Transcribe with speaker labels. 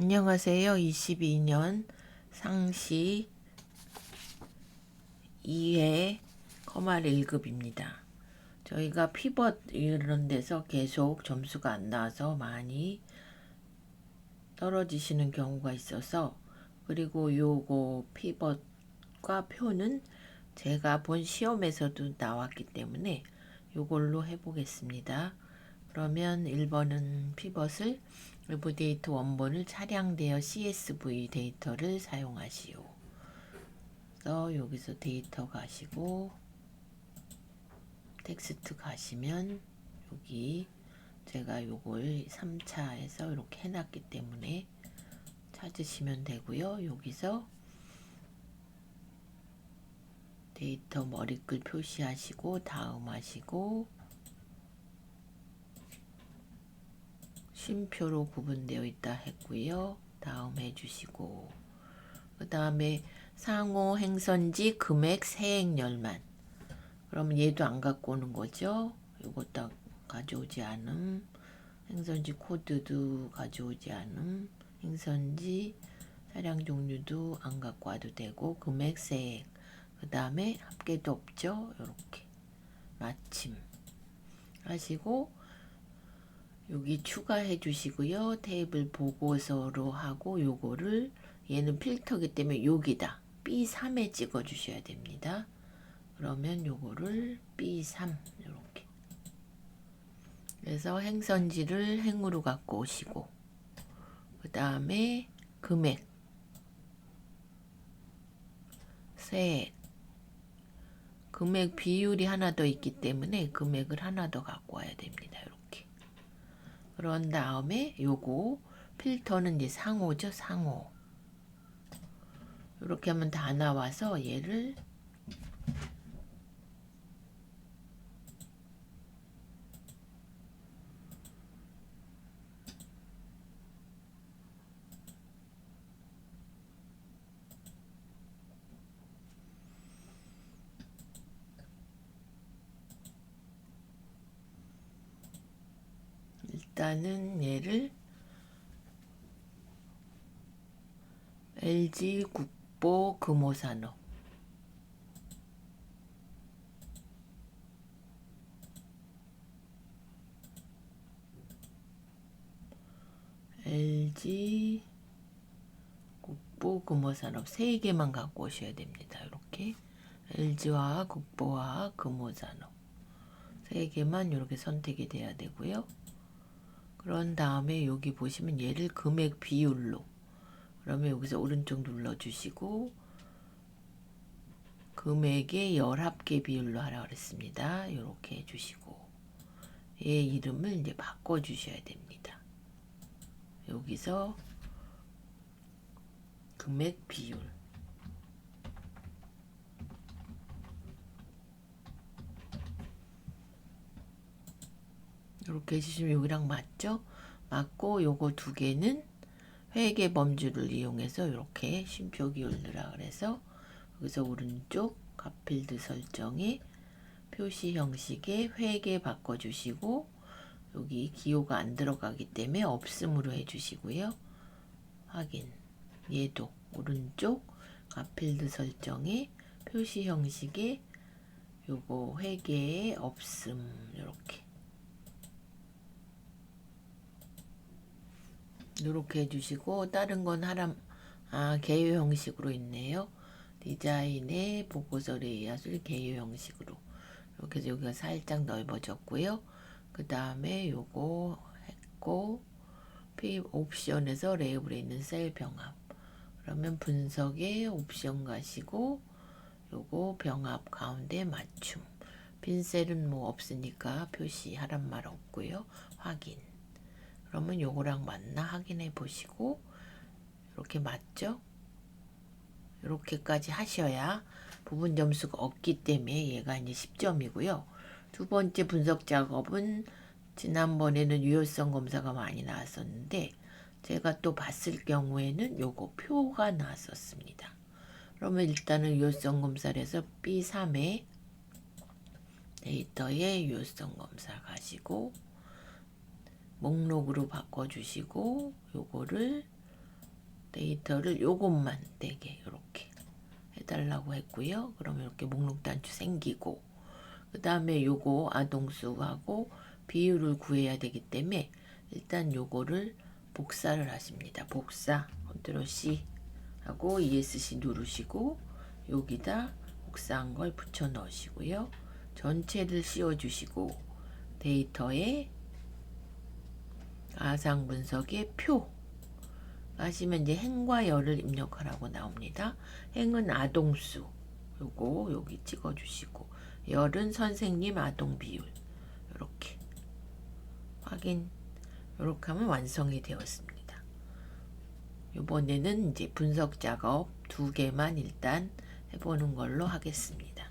Speaker 1: 안녕하세요. 22년 상시 2회 커말 1급입니다. 저희가 피벗 이런 데서 계속 점수가 안 나와서 많이 떨어지시는 경우가 있어서 그리고 요거 피벗과 표는 제가 본 시험에서도 나왔기 때문에 요걸로 해보겠습니다. 그러면 1번은 피벗을 외부 데이터 원본을 차량되어 CSV 데이터를 사용하시오. 그래서 여기서 데이터 가시고 텍스트 가시면 여기 제가 요걸 3차에서 이렇게 해놨기 때문에 찾으시면 되고요. 여기서 데이터 머리글 표시하시고 다음 하시고 쉼표로 구분되어 있다 했고요. 다음 해주시고. 그 다음에 상호 행선지 금액 세액열만. 그럼 얘도 안 갖고 오는 거죠. 이것도 가져오지 않음. 행선지 코드도 가져오지 않음. 행선지 차량 종류도 안 갖고 와도 되고 금액 세액. 그 다음에 합계도 없죠. 이렇게. 마침. 하시고 여기 추가해 주시고요. 테이블 보고서로 하고 요거를 얘는 필터기 때문에 여기다 B3에 찍어 주셔야 됩니다. 그러면 요거를 B3 이렇게 그래서 행선지를 행으로 갖고 오시고 그 다음에 금액 세액 금액 비율이 하나 더 있기 때문에 금액을 하나 더 갖고 와야 됩니다. 이렇게 그런 다음에 요거 필터는 이제 상호죠 상호. 이렇게 하면 다 나와서 얘를 일단은 얘를 LG 국보 금호산업 LG 국보 금호산업 세 개만 갖고 오셔야 됩니다. 이렇게 LG와 국보와 금호산업 세 개만 이렇게 선택이 돼야 되고요. 그런 다음에 여기 보시면 얘를 금액 비율로 그러면 여기서 오른쪽 눌러주시고 금액의 열합계 비율로 하라 그랬습니다. 이렇게 해주시고 얘 이름을 이제 바꿔주셔야 됩니다. 여기서 금액 비율 이렇게 해주시면 여기랑 맞죠? 맞고 요거 두 개는 회계 범주를 이용해서 이렇게 쉼표 기울느라 그래서 여기서 오른쪽 값필드 설정에 표시 형식의 회계 바꿔주시고 여기 기호가 안 들어가기 때문에 없음으로 해주시고요. 확인 얘도 오른쪽 값필드 설정에 표시 형식의 요거 회계에 없음 이렇게 이렇게 해주시고 다른 건 하람 아 개요 형식으로 있네요. 디자인의 보고서 레이아웃을 개요 형식으로 이렇게 해서 여기가 살짝 넓어졌고요. 그 다음에 요거 했고 피 옵션에서 레이블에 있는 셀 병합 그러면 분석에 옵션 가시고 요거 병합 가운데 맞춤 빈 셀은 뭐 없으니까 표시 하란 말 없고요. 확인 그러면 요거랑 맞나 확인해 보시고 이렇게 맞죠? 이렇게까지 하셔야 부분 점수가 없기 때문에 얘가 이제 10점이고요. 두 번째 분석 작업은 지난번에는 유효성 검사가 많이 나왔었는데 제가 또 봤을 경우에는 요거 표가 나왔었습니다. 그러면 일단은 유효성 검사를 해서 B3에 데이터에 유효성 검사 가시고 목록으로 바꿔주시고 요거를 데이터를 요것만 떼게 이렇게 해달라고 했고요. 그러면 이렇게 목록 단추 생기고 그 다음에 요거 아동수하고 비율을 구해야 되기 때문에 일단 요거를 복사를 하십니다. 복사 컨트롤 C 하고 ESC 누르시고 여기다 복사한 걸 붙여 넣으시고요. 전체를 씌워 주시고 데이터에 가상 분석의 표 하시면 이제 행과 열을 입력하라고 나옵니다. 행은 아동수 요거 여기 찍어 주시고 열은 선생님 아동 비율 이렇게 확인 이렇게 하면 완성이 되었습니다. 이번에는 이제 분석 작업 두 개만 일단 해보는 걸로 하겠습니다.